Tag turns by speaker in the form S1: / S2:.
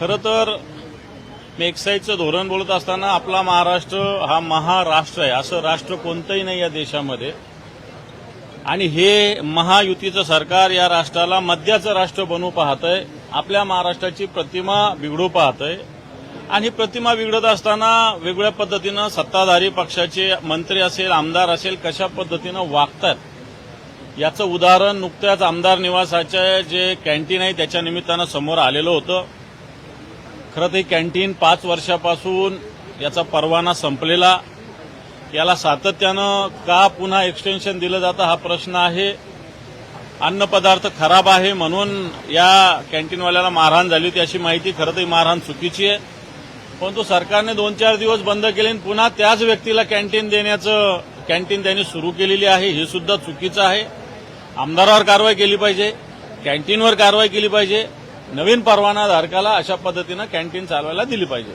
S1: खरं तर मेक्साईजचं एक्साईजचं धोरण बोलत असताना आपला महाराष्ट्र हा महाराष्ट्र आहे. असं राष्ट्र कोणतंही नाही या देशामध्ये. आणि हे महायुतीचं सरकार या राष्ट्राला मद्याचं राष्ट्र बनवू पाहतंय आपल्या महाराष्ट्राची प्रतिमा बिघडू पाहतंय. आणि प्रतिमा बिघडत असताना वेगवेगळ्या पद्धतीनं सत्ताधारी पक्षाचे मंत्री असेल आमदार असेल कशा पद्धतीनं वागतात? याचं उदाहरण नुकत्याच आमदार निवासाचे जे कॅन्टीन आहे त्याच्या निमित्तानं समोर आलेलं होतं. खरं तर कॅन्टीन पाच वर्षापासून याचा परवाना संपलेला. याला सातत्यानं का पुन्हा एक्सटेन्शन दिलं जातं हा प्रश्न आहे. अन्नपदार्थ खराब आहे म्हणून या कॅन्टीनवाल्याला मारहाण झाली होती अशी माहिती खरं तर मारहाण चुकीची आहे. परंतु सरकारने दोन चार दिवस बंद केले आणि पुन्हा त्याच व्यक्तीला कॅन्टीन देण्याचं कॅन्टीन त्यांनी सुरू केलेली आहे हे सुद्धा चुकीचं आहे. आमदारावर कारवाई केली पाहिजे कॅन्टीनवर कारवाई केली पाहिजे. नवीन परवाना धारकाला अशा पद्धतीनं कॅन्टीन चालवायला दिली पाहिजे.